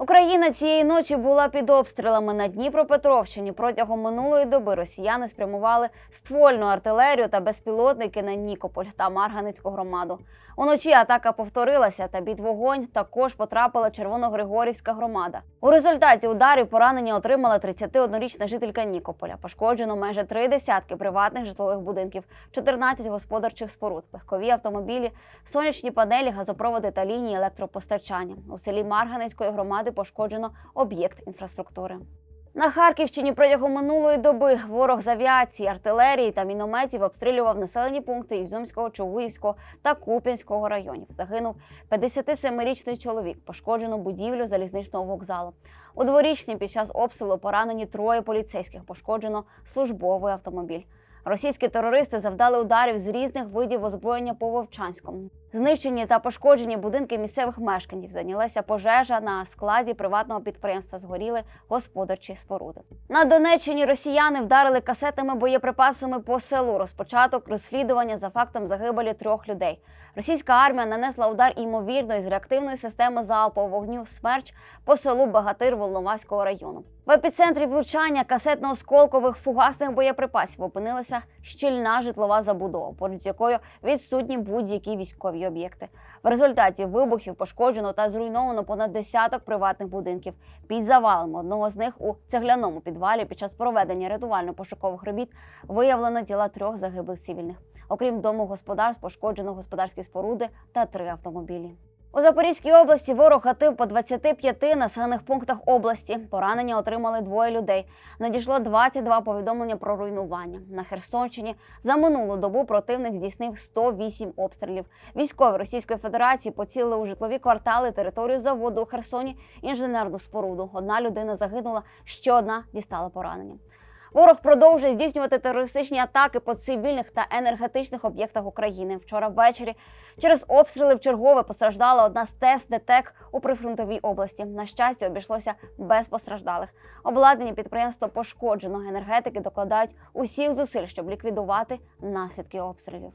Україна цієї ночі була під обстрілами на Дніпропетровщині. Протягом минулої доби росіяни спрямували ствольну артилерію та безпілотники на Нікополь та Марганецьку громаду. Уночі атака повторилася, та під вогонь також потрапила Червоногригорівська громада. У результаті ударів поранення отримала 31-річна жителька Нікополя. Пошкоджено майже три десятки приватних житлових будинків, 14 господарчих споруд, легкові автомобілі, сонячні панелі, газопроводи та лінії електропостачання. У селі Марганецької громади пошкоджено об'єкт інфраструктури. На Харківщині протягом минулої доби ворог з авіації, артилерії та мінометів обстрілював населені пункти Ізюмського, Чугуївського та Куп'янського районів. Загинув 57-річний чоловік, пошкоджено будівлю залізничного вокзалу. У дворічні під час обстрілу поранені троє поліцейських, пошкоджено службовий автомобіль. Російські терористи завдали ударів з різних видів озброєння по Вовчанському. Знищені та пошкоджені будинки місцевих мешканців. Зайнялася пожежа на складі приватного підприємства. Згоріли господарчі споруди. На Донеччині росіяни вдарили касетними боєприпасами по селу. Розпочаток розслідування за фактом загибелі трьох людей. Російська армія нанесла удар ймовірно із реактивної системи залпового вогню «Смерч» по селу Багатир Волноваського району. В епіцентрі влучання касетно-осколкових фугасних боєприпасів опинилася щільна житлова забудова, поруч з якою відсутні будь-які військові об'єкти. В результаті вибухів пошкоджено та зруйновано понад десяток приватних будинків. Під завалом одного з них у цегляному підвалі під час проведення рятувально-пошукових робіт виявлено тіла трьох загиблих цивільних. Окрім домогосподарств, пошкоджено господарські споруди та три автомобілі. У Запорізькій області ворог гатив по 25 населених пунктах області. Поранення отримали двоє людей. Надійшло 22 повідомлення про руйнування. На Херсонщині за минулу добу противник здійснив 108 обстрілів. Військові Російської Федерації поцілили у житлові квартали, територію заводу у Херсоні, інженерну споруду. Одна людина загинула, ще одна дістала поранення. Ворог продовжує здійснювати терористичні атаки по цивільних та енергетичних об'єктах України. Вчора ввечері через обстріли в чергове постраждала одна з ТЕС ДТЕК у прифронтовій області. На щастя, обійшлося без постраждалих. Обладнання підприємства пошкоджено. Енергетики докладають усіх зусиль, щоб ліквідувати наслідки обстрілів.